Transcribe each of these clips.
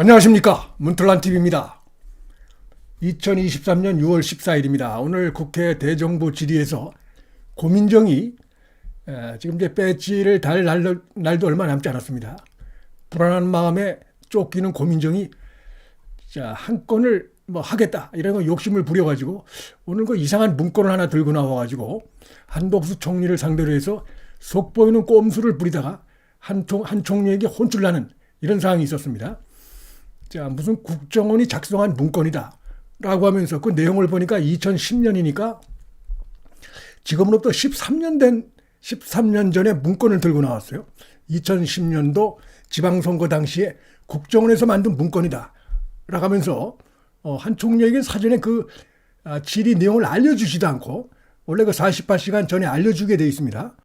안녕하십니까 문틀란TV입니다. 2023년 6월 14일입니다. 오늘 국회 대정부 질의에서 고민정이 에, 지금 이제 배지를 달 날, 날도 얼마 남지 않았습니다. 불안한 마음에 쫓기는 고민정이 자, 한 건을 뭐 하겠다 이런 거 욕심을 부려가지고 오늘 그 이상한 문건을 하나 들고 나와가지고 한독수 총리를 상대로 해서 속 보이는 꼼수를 부리다가 한, 총, 한 총리에게 혼쭐 나는 이런 상황이 있었습니다. 자, 무슨 국정원이 작성한 문건이다. 라고 하면서 그 내용을 보니까 2010년이니까 지금으로부터 13년 된 13년 전에 문건을 들고 나왔어요. 2010년도 지방선거 당시에 국정원에서 만든 문건이다. 라고 하면서 어, 한 총리에게 사전에 그 아, 질의 내용을 알려주지도 않고 원래 그 48시간 전에 알려주게 돼 있습니다.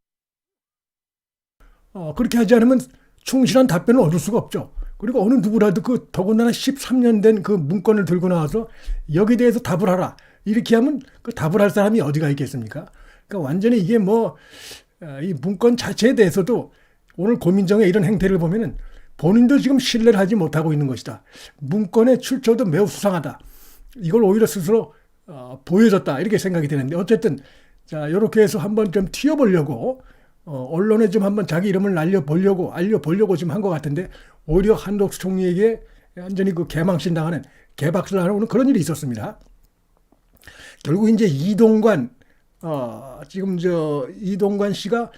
어, 그렇게 하지 않으면 충실한 답변을 얻을 수가 없죠. 그리고 어느 누구라도 그 더군다나 13년 된 그 문건을 들고 나와서 여기에 대해서 답을 하라. 이렇게 하면 그 답을 할 사람이 어디가 있겠습니까? 그러니까 완전히 이게 뭐, 어, 이 문건 자체에 대해서도 오늘 고민정의 이런 행태를 보면은 본인도 지금 신뢰를 하지 못하고 있는 것이다. 문건의 출처도 매우 수상하다. 이걸 오히려 스스로 어, 보여줬다. 이렇게 생각이 되는데 어쨌든 자, 이렇게 해서 한번 좀 튀어보려고 어, 언론에 좀 한번 자기 이름을 날려보려고, 알려보려고 지금 한 것 같은데, 오히려 한덕수 총리에게 완전히 그 개망신 당하는, 개박살 나는 그런 일이 있었습니다. 결국 이제 이동관, 어, 지금 저 이동관 씨가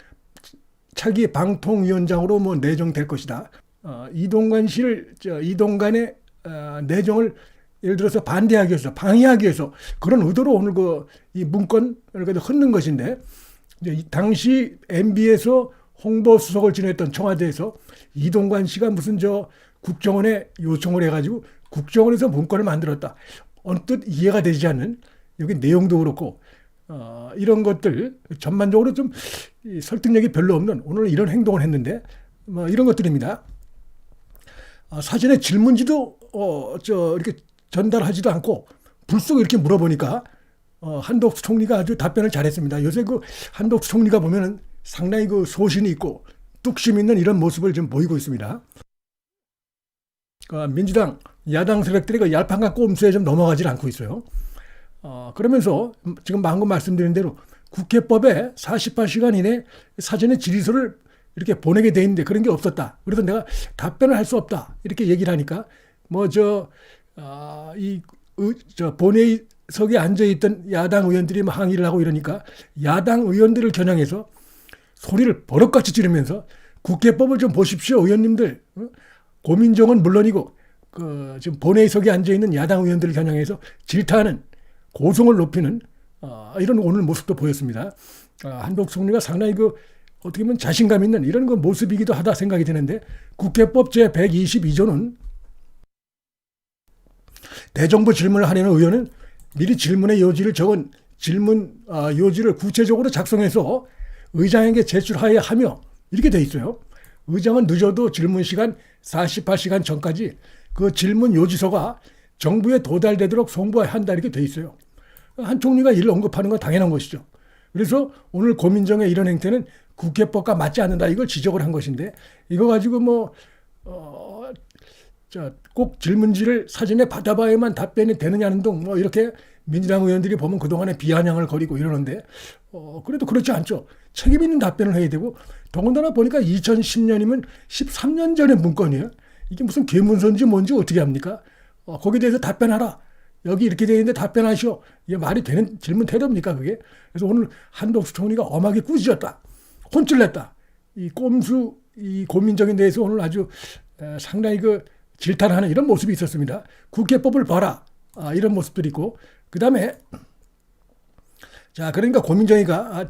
차기 방통위원장으로 뭐 내정될 것이다. 어, 이동관 씨를, 저 이동관의 어, 내정을 예를 들어서 반대하기 위해서, 방해하기 위해서 그런 의도로 오늘 그 이 문건을 그래도 흩는 것인데, 이제 이 당시 MB에서 홍보 수석을 지냈던 청와대에서 이동관 씨가 무슨 저 국정원에 요청을 해가지고 국정원에서 문건을 만들었다. 언뜻 이해가 되지 않는 여기 내용도 그렇고 어, 이런 것들 전반적으로 좀이 설득력이 별로 없는 오늘 이런 행동을 했는데 뭐 이런 것들입니다. 아, 사전에 질문지도 어, 저 이렇게 전달하지도 않고 불쑥 이렇게 물어보니까 어, 한덕수 총리가 아주 답변을 잘했습니다. 요새 그 한덕수 총리가 보면은 상당히 그 소신이 있고 뚝심 있는 이런 모습을 좀 보이고 있습니다. 그 민주당 야당 세력들이 그 얄팍한 꼼수에 좀 넘어가질 않고 있어요. 어, 그러면서 지금 방금 말씀드린 대로 국회법에 48시간 이내 사전에 질의서를 이렇게 보내게 돼 있는데 그런 게 없었다. 그래서 내가 답변을 할 수 없다. 이렇게 얘기를 하니까 뭐저이 아, 저 본회의 석에 앉아 있던 야당 의원들이 막 항의를 하고 이러니까 야당 의원들을 겨냥해서 소리를 버럭같이 지르면서 국회법을 좀 보십시오, 의원님들. 어? 고민정은 물론이고 그 지금 본회의석에 앉아 있는 야당 의원들을 겨냥해서 질타하는 고성을 높이는 어, 이런 오늘 모습도 보였습니다. 아, 한독 총리가 상당히 그 어떻게 보면 자신감 있는 이런 그 모습이기도 하다 생각이 드는데 국회법 제 122조는 대정부 질문을 하려는 의원은 미리 질문의 요지를 적은 질문 아, 요지를 구체적으로 작성해서 의장에게 제출하여야 하며 이렇게 돼 있어요. 의장은 늦어도 질문 시간 48시간 전까지 그 질문 요지서가 정부에 도달되도록 송부해야 한다 이렇게 돼 있어요. 한 총리가 이를 언급하는 건 당연한 것이죠. 그래서 오늘 고민정의 이런 행태는 국회법과 맞지 않는다 이걸 지적을 한 것인데 이거 가지고 뭐 어, 자, 꼭 질문지를 사전에 받아봐야만 답변이 되느냐는 등 뭐 이렇게 민주당 의원들이 보면 그동안에 비아냥을 거리고 이러는데 어, 그래도 그렇지 않죠. 책임 있는 답변을 해야 되고 더군다나 보니까 2010년이면 13년 전의 문건이에요. 이게 무슨 개문서인지 뭔지 어떻게 합니까? 어, 거기에 대해서 답변하라. 여기 이렇게 되어 있는데 답변하시오. 이게 말이 되는 질문 태도입니까, 그게? 그래서 오늘 한덕수 총리가 엄하게 꾸짖었다. 혼쭐 냈다. 이 꼼수, 이 고민적인 데에서 오늘 아주 에, 상당히 그 질타하는 이런 모습이 있었습니다. 국회법을 봐라. 아, 이런 모습들이 있고. 그 다음에, 자, 그러니까 고민정이가 아,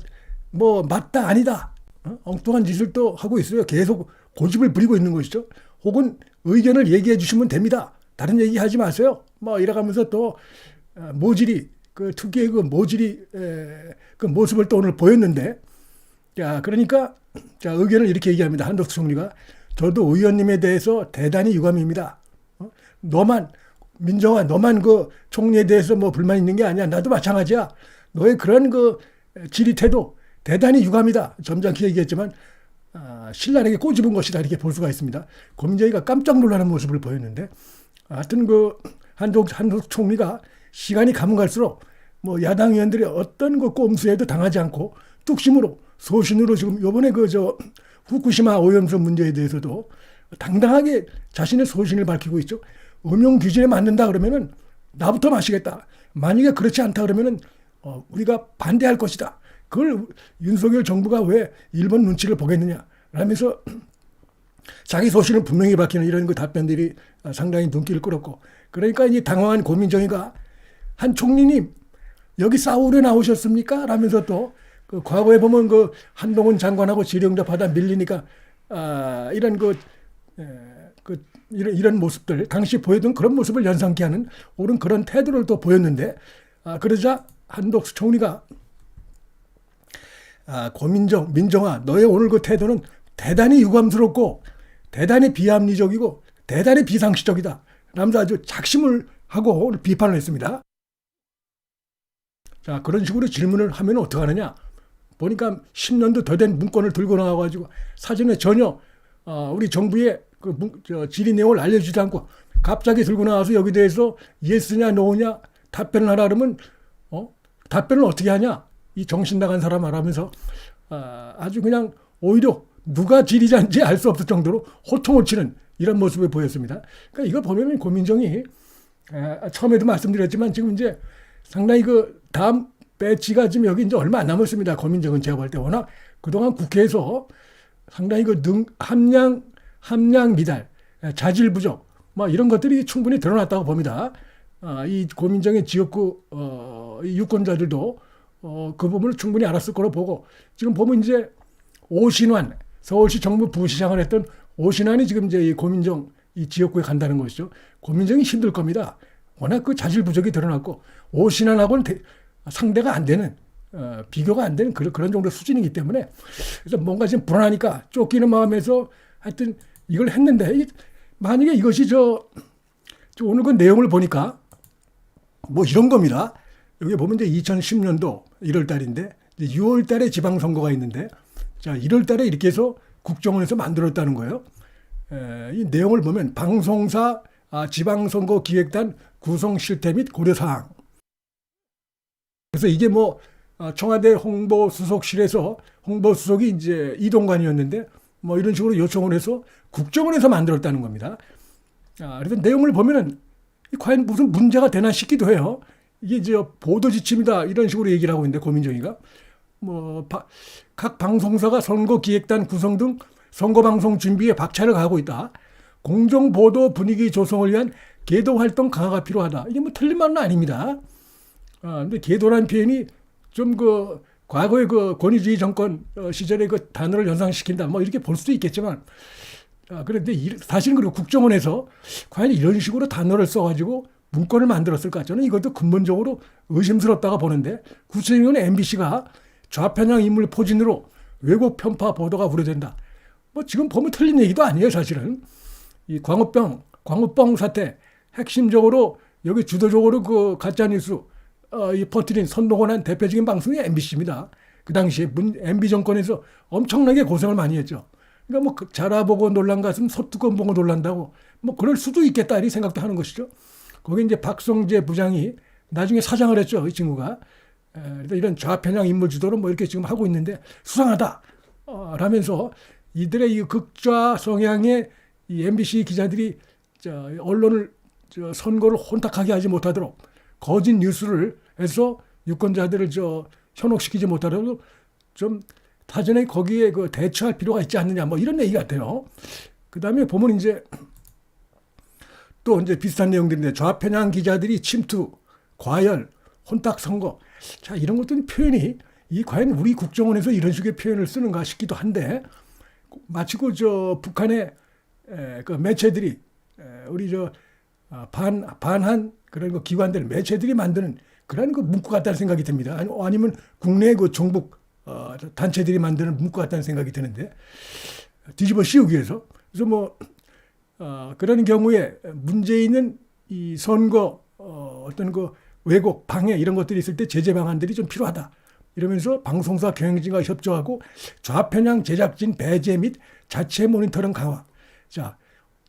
뭐, 맞다, 아니다. 어? 엉뚱한 짓을 또 하고 있어요. 계속 고집을 부리고 있는 것이죠. 혹은 의견을 얘기해 주시면 됩니다. 다른 얘기 하지 마세요. 뭐 이래가면서 또 어, 모질이 그 특유의 그 모질이 그 모습을 또 오늘 보였는데 자 그러니까 자 의견을 이렇게 얘기합니다. 한덕수 총리가 저도 의원님에 대해서 대단히 유감입니다. 어? 너만 민정아 너만 그 총리에 대해서 뭐 불만 있는 게 아니야. 나도 마찬가지야. 너의 그런 그 지리 태도 대단히 유감이다. 점잖게 얘기했지만 아, 신랄하게 꼬집은 것이다 이렇게 볼 수가 있습니다. 고민정이가 깜짝 놀라는 모습을 보였는데 하여튼 그 한국 한국 총리가 시간이 가면 갈수록 뭐 야당 의원들이 어떤 그 꼼수에도 당하지 않고 뚝심으로 소신으로 지금 요번에 그 저 후쿠시마 오염수 문제에 대해서도 당당하게 자신의 소신을 밝히고 있죠. 음용 기준에 맞는다 그러면은 나부터 마시겠다. 만약에 그렇지 않다 그러면은 어, 우리가 반대할 것이다. 그걸 윤석열 정부가 왜 일본 눈치를 보겠느냐. 라면서 자기 소신을 분명히 밝히는 이런 그 답변들이 상당히 눈길을 끌었고 그러니까 이 당황한 고민정이가 한 총리님 여기 싸우려 나오셨습니까? 라면서 또 그 과거에 보면 그 한동훈 장관하고 지령접하다 밀리니까 아 이런 그, 에, 그 이런 이런 모습들 당시 보여던 그런 모습을 연상케 하는 옳은 그런 태도를 또 보였는데 아 그러자 한덕수 총리가 아 고민정 민정아 너의 오늘 그 태도는 대단히 유감스럽고 대단히 비합리적이고 대단히 비상식적이다. 라면서 아주 작심을 하고 비판을 했습니다. 자, 그런 식으로 질문을 하면 어떡하느냐? 보니까 10년도 더 된 문건을 들고 나와가지고 사전에 전혀 어, 우리 정부의 그 질의 내용을 알려주지 않고 갑자기 들고 나와서 여기 대해서 예스냐 노냐 답변을 하라 그러면 어? 답변을 어떻게 하냐? 이 정신 나간 사람 말하면서 아, 아주 그냥 오히려 누가 지리자인지 알 수 없을 정도로 호통을 치는 이런 모습을 보였습니다. 그러니까 이걸 보면 고민정이 아, 처음에도 말씀드렸지만 지금 이제 상당히 그 다음 배치가 지금 여기 이제 얼마 안 남았습니다. 고민정은 제가 볼 때 워낙 그동안 국회에서 상당히 그 능, 함량, 함량 미달, 자질 부족, 뭐 이런 것들이 충분히 드러났다고 봅니다. 아, 이 고민정의 지역구, 어, 이 유권자들도 어, 그 부분을 충분히 알았을 거로 보고 지금 보면 이제 오신환, 서울시 정부 부시장을 했던 오신환이 지금 이제 이 고민정 이 지역구에 간다는 것이죠. 고민정이 힘들 겁니다. 워낙 그 자질 부족이 드러났고 오신환하고는 대, 상대가 안 되는 어, 비교가 안 되는 그런, 그런 정도 수준이기 때문에 그래서 뭔가 지금 불안하니까 쫓기는 마음에서 하여튼 이걸 했는데 이, 만약에 이것이 저, 저 오늘 그 내용을 보니까 뭐 이런 겁니다. 여기 보면 이제 2010년도 1월 달인데 6월 달에 지방 선거가 있는데 자 1월 달에 이렇게 해서 국정원에서 만들었다는 거예요. 에, 이 내용을 보면 방송사 아, 지방선거 기획단 구성 실태 및 고려 사항. 그래서 이게 뭐 아, 청와대 홍보 수석실에서 홍보 수석이 이제 이동관이었는데 뭐 이런 식으로 요청을 해서 국정원에서 만들었다는 겁니다. 아, 그래서 내용을 보면은 과연 무슨 문제가 되나 싶기도 해요. 이게 이제 보도 지침이다 이런 식으로 얘기를 하고 있는데 고민정이가 뭐 각 방송사가 선거 기획단 구성 등 선거 방송 준비에 박차를 가하고 있다. 공정 보도 분위기 조성을 위한 계도 활동 강화가 필요하다. 이게 뭐 틀린 말은 아닙니다. 아, 근데 계도라는 표현이 좀 그 과거의 그 권위주의 정권 어, 시절의 그 단어를 연상시킨다. 뭐 이렇게 볼 수도 있겠지만 아, 그런데 사실은 그리고 국정원에서 과연 이런 식으로 단어를 써가지고 문건을 만들었을까? 저는 이것도 근본적으로 의심스럽다가 보는데 구체적으로 MBC가 좌편향 인물 포진으로 왜곡 편파 보도가 우려된다. 뭐 지금 보면 틀린 얘기도 아니에요, 사실은. 이 광우병, 광우병 사태 핵심적으로 여기 주도적으로 그 가짜 뉴스 어, 이 퍼뜨린 선동원한 대표적인 방송이 MBC입니다. 그 당시에 문, MB 정권에서 엄청나게 고생을 많이 했죠. 그러니까 뭐 자라보고 놀란 가슴 소뚜껑 보고 놀란다고 뭐 그럴 수도 있겠다 이렇게 생각도 하는 것이죠. 거기 이제 박성재 부장이 나중에 사장을 했죠. 이 친구가. 그래서 이런 좌편향 인물 주도를 뭐 이렇게 지금 하고 있는데 수상하다. 어, 라면서 이들의 이 극좌 성향의 이 MBC 기자들이 저 언론을 저 선거를 혼탁하게 하지 못하도록 거짓 뉴스를 해서 유권자들을 저 현혹시키지 못하도록 좀 사전에 거기에 그 대처할 필요가 있지 않느냐 뭐 이런 얘기 같아요. 그 다음에 보면 이제 또 이제 비슷한 내용들인데 좌편향 기자들이 침투, 과열, 혼탁 선거. 자, 이런 것들은 표현이 이 과연 우리 국정원에서 이런 식의 표현을 쓰는가 싶기도 한데 마치 그저 북한의 에, 그 매체들이 에, 우리 저 아, 반, 반한 그런 그 기관들, 매체들이 만드는 그런 그 문구 같다는 생각이 듭니다. 아니, 아니 면 국내 그 종북 어, 단체들이 만드는 문구 같다는 생각이 드는데 뒤집어 씌우기 위해서. 그래서 뭐 어, 그런 경우에 있는 이 선거 어, 어떤 그 왜곡, 방해 이런 것들이 있을 때 제재 방안들이 좀 필요하다. 이러면서 방송사 경영진과 협조하고 좌편향 제작진 배제 및 자체 모니터링 강화. 자,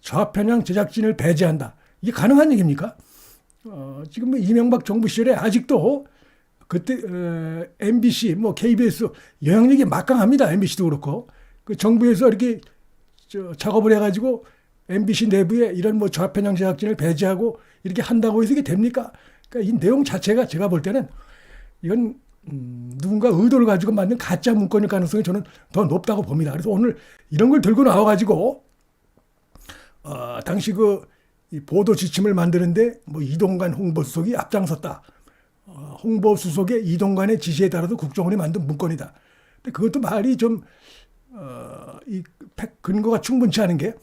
좌편향 제작진을 배제한다. 이게 가능한 얘기입니까? 어, 지금 뭐 이명박 정부 시절에 아직도 그때 어, MBC, 뭐 KBS 영향력이 막강합니다. MBC도 그렇고 그 정부에서 이렇게 저, 작업을 해가지고 MBC 내부에 이런 뭐 좌편향 제작진을 배제하고 이렇게 한다고 해서 이게 됩니까? 그러니까 이 내용 자체가 제가 볼 때는 이건 음, 누군가 의도를 가지고 만든 가짜 문건일 가능성이 저는 더 높다고 봅니다. 그래서 오늘 이런 걸 들고 나와가지고 어, 당시 그 이 보도 지침을 만드는데 뭐 이동관 홍보수석이 앞장섰다. 어, 홍보수석의 이동관의 지시에 따라서 국정원이 만든 문건이다. 근데 그것도 말이 좀 어, 이 팩- 근거가 충분치 않은 게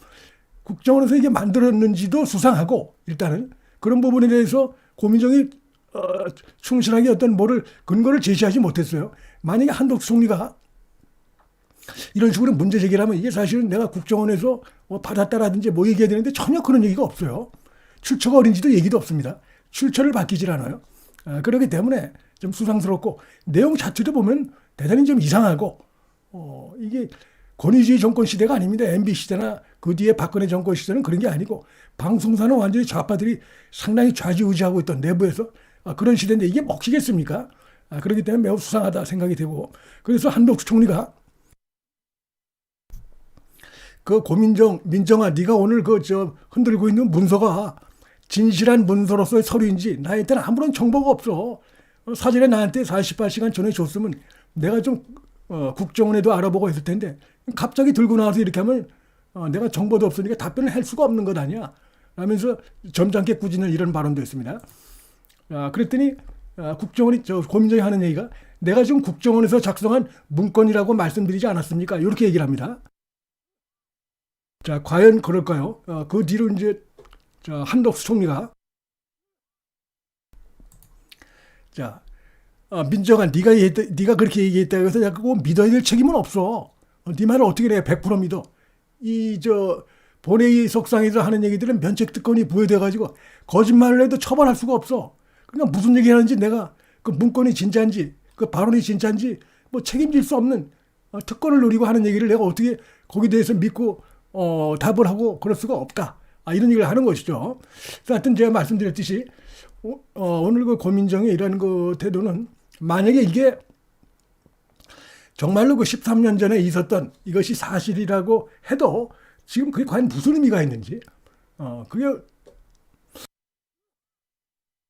국정원에서 이게 만들었는지도 수상하고 일단은 그런 부분에 대해서 고민정이 어, 충실하게 어떤 뭐를 근거를 제시하지 못했어요. 만약에 한덕수 총리가 이런 식으로 문제 제기를 하면 이게 사실은 내가 국정원에서 뭐 받았다라든지 뭐 얘기해야 되는데 전혀 그런 얘기가 없어요. 출처가 어딘지도 얘기도 없습니다. 출처를 밝히질 않아요. 아, 그렇기 때문에 좀 수상스럽고 내용 자체도 보면 대단히 좀 이상하고 어, 이게 권위주의 정권 시대가 아닙니다. MB 시대나 그 뒤에 박근혜 정권 시대는 그런 게 아니고 방송사는 완전히 좌파들이 상당히 좌지우지하고 있던 내부에서 아, 그런 시대인데 이게 먹히겠습니까? 아, 그렇기 때문에 매우 수상하다 생각이 되고 그래서 한덕수 총리가 그 고민정 민정아 네가 오늘 그 저 흔들고 있는 문서가 진실한 문서로서의 서류인지 나한테는 아무런 정보가 없어. 어, 사전에 나한테 48시간 전에 줬으면 내가 좀 어, 국정원에도 알아보고 했을 텐데 갑자기 들고 나와서 이렇게 하면 어, 내가 정보도 없으니까 답변을 할 수가 없는 것 아니야. 라면서 점잖게 꾸짖는 이런 발언도 했습니다. 아, 그랬더니 아, 국정원이 저 고민정이 하는 얘기가 내가 지금 국정원에서 작성한 문건이라고 말씀드리지 않았습니까? 이렇게 얘기를 합니다. 자, 과연 그럴까요? 어, 그 뒤로 이제 자, 한덕수 총리가 자, 아, 민정아, 네가 얘기했다, 네가 그렇게 얘기했다고 해서 내가 그거 믿어야 될 책임은 없어. 어, 네 말을 어떻게 내100% 믿어. 이 저 본회의 속상에서 하는 얘기들은 면책 특권이 부여돼 가지고 거짓말을 해도 처벌할 수가 없어. 그러니까 무슨 얘기 하는지 내가 그 문건이 진짜인지 그 발언이 진짜인지 뭐 책임질 수 없는 어, 특권을 노리고 하는 얘기를 내가 어떻게 거기에 대해서 믿고 어, 답을 하고 그럴 수가 없다. 아, 이런 얘기를 하는 것이죠. 하여튼 제가 말씀드렸듯이 어, 어, 오늘 그 고민정의 이런 그 태도는 만약에 이게 정말로 그 13년 전에 있었던 이것이 사실이라고 해도 지금 그게 과연 무슨 의미가 있는지 어, 그게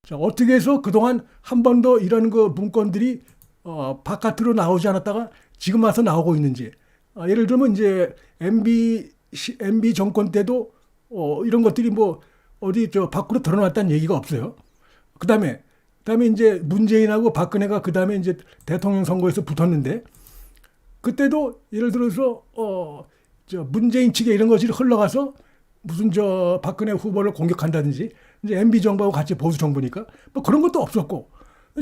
자, 어떻게 해서 그동안 한 번도 이런 그 문건들이 어, 바깥으로 나오지 않았다가 지금 와서 나오고 있는지 어, 예를 들면 이제 MB 시- MB 정권 때도 어, 이런 것들이 뭐 어디 저 밖으로 드러났다는 얘기가 없어요. 그 다음에 그 다음에 이제 문재인하고 박근혜가 그 다음에 이제 대통령 선거에서 붙었는데 그때도 예를 들어서 어 저 문재인 측에 이런 것이 흘러가서 무슨 저 박근혜 후보를 공격한다든지 이제 MB 정부하고 같이 보수 정부니까 뭐 그런 것도 없었고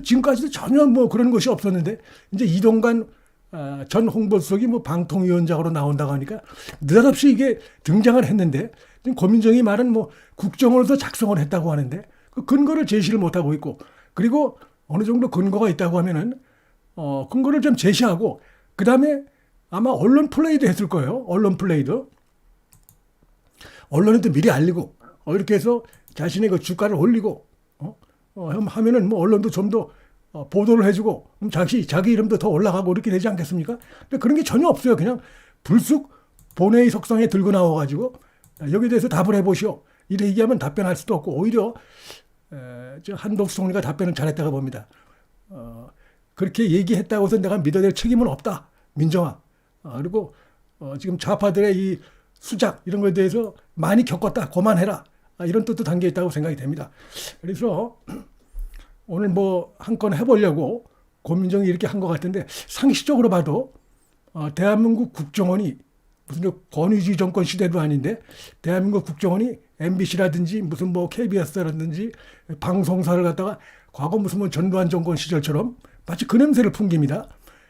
지금까지도 전혀 뭐 그런 것이 없었는데 이제 이동관 아, 전 홍보수석이 뭐 방통위원장으로 나온다고 하니까 느닷없이 이게 등장을 했는데 지금 고민정이 말은 뭐 국정원에서 작성을 했다고 하는데 그 근거를 제시를 못하고 있고 그리고 어느 정도 근거가 있다고 하면은 어 근거를 좀 제시하고 그 다음에 아마 언론 플레이도 했을 거예요. 언론 플레이도 언론에도 미리 알리고 어, 이렇게 해서 자신의 그 주가를 올리고 어? 어, 하면은 뭐 언론도 좀더 어, 보도를 해주고 그럼 자기 자기 이름도 더 올라가고 이렇게 되지 않겠습니까? 근데 그런 게 전혀 없어요. 그냥 불쑥 본회의 석상에 들고 나와가지고 아, 여기에 대해서 답을 해보시오. 이래 얘기하면 답변할 수도 없고 오히려 에, 저 한덕수 총리가 답변을 잘했다고 봅니다. 어, 그렇게 얘기했다고 해서 내가 믿어야 될 책임은 없다. 민정아. 어, 그리고 어, 지금 좌파들의 이 수작 이런 거에 대해서 많이 겪었다. 그만해라. 아, 이런 뜻도 담겨 있다고 생각이 됩니다. 그래서 오늘 뭐 한 건 해보려고 고민정이 이렇게 한 것 같은데 상식적으로 봐도 어, 대한민국 국정원이 무슨 저 권위주의 정권 시대도 아닌데 대한민국 국정원이 MBC라든지 무슨 뭐 KBS라든지 방송사를 갖다가 과거 무슨 뭐 전두환 정권 시절처럼 마치 그 냄새를 풍깁니다.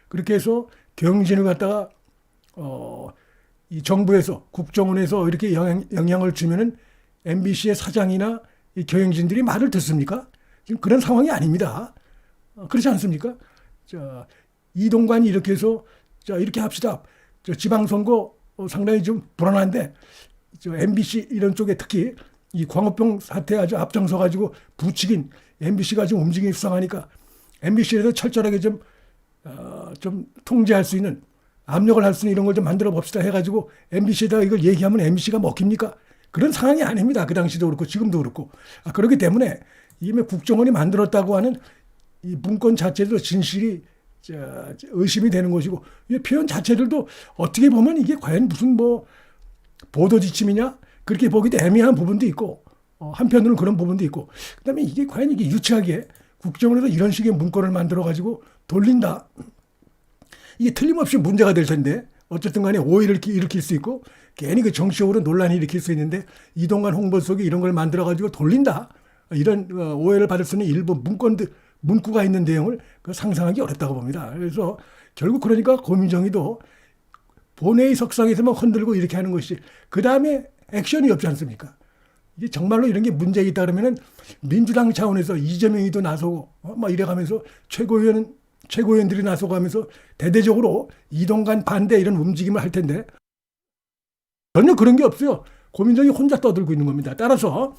그렇게 해서 경진을 갖다가 어, 이 정부에서 국정원에서 이렇게 영향, 영향을 주면은 MBC의 사장이나 이 경영진들이 말을 듣습니까? 지금 그런 상황이 아닙니다. 어, 그렇지 않습니까? 자, 이동관이 이렇게 해서 자 이렇게 합시다. 저 지방선거 어, 상당히 좀 불안한데 저 MBC 이런 쪽에 특히 이 광우병 사태 아주 앞장서 가지고 부추긴 MBC가 지금 움직임이 수상하니까 MBC에서 철저하게 좀, 어, 좀 통제할 수 있는 압력을 할 수 있는 이런 걸 좀 만들어 봅시다 해가지고 MBC에다가 이걸 얘기하면 MBC가 먹힙니까? 그런 상황이 아닙니다. 그 당시도 그렇고 지금도 그렇고. 아, 그렇기 때문에 이미 국정원이 만들었다고 하는 이 문건 자체도 진실이 저, 저 의심이 되는 것이고 이 표현 자체들도 어떻게 보면 이게 과연 무슨 뭐 보도 지침이냐? 그렇게 보기도 애매한 부분도 있고 어, 한편으로는 그런 부분도 있고 그다음에 이게 과연 이게 유치하게 국정원에서 이런 식의 문건을 만들어 가지고 돌린다. 이게 틀림없이 문제가 될 텐데 어쨌든 간에 오해를 일으킬 수 있고 괜히 그 정치적으로 논란이 일으킬 수 있는데 이동관 홍보 속에 이런 걸 만들어 가지고 돌린다 이런 어, 오해를 받을 수 있는 일부 문건들 문구가 있는 내용을 그 상상하기 어렵다고 봅니다. 그래서 결국 그러니까 고민정이도 본회의 석상에서만 흔들고 이렇게 하는 것이 그 다음에 액션이 없지 않습니까? 이게 정말로 이런 게 문제 있다 그러면은 민주당 차원에서 이재명이도 나서고 어, 막 이래가면서 최고위원 최고위원들이 나서고 하면서 대대적으로 이동간 반대 이런 움직임을 할 텐데 전혀 그런 게 없어요. 고민정이 혼자 떠들고 있는 겁니다. 따라서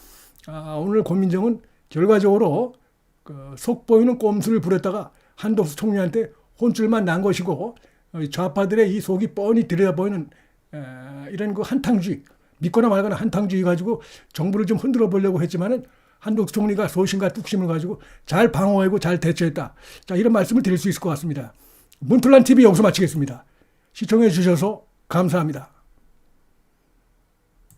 아, 오늘 고민정은 결과적으로 그 속보이는 꼼수를 부렸다가 한덕수 총리한테 혼쭐만 난 것이고 어, 이 좌파들의 이 속이 뻔히 들여다보이는 에, 이런 그 한탕주의 믿거나 말거나 한탕주의 가지고 정부를 좀 흔들어 보려고 했지만은 한덕수 총리가 소신과 뚝심을 가지고 잘 방어하고 잘 대처했다. 자 이런 말씀을 드릴 수 있을 것 같습니다. 문틀란 TV 여기서 마치겠습니다. 시청해 주셔서 감사합니다.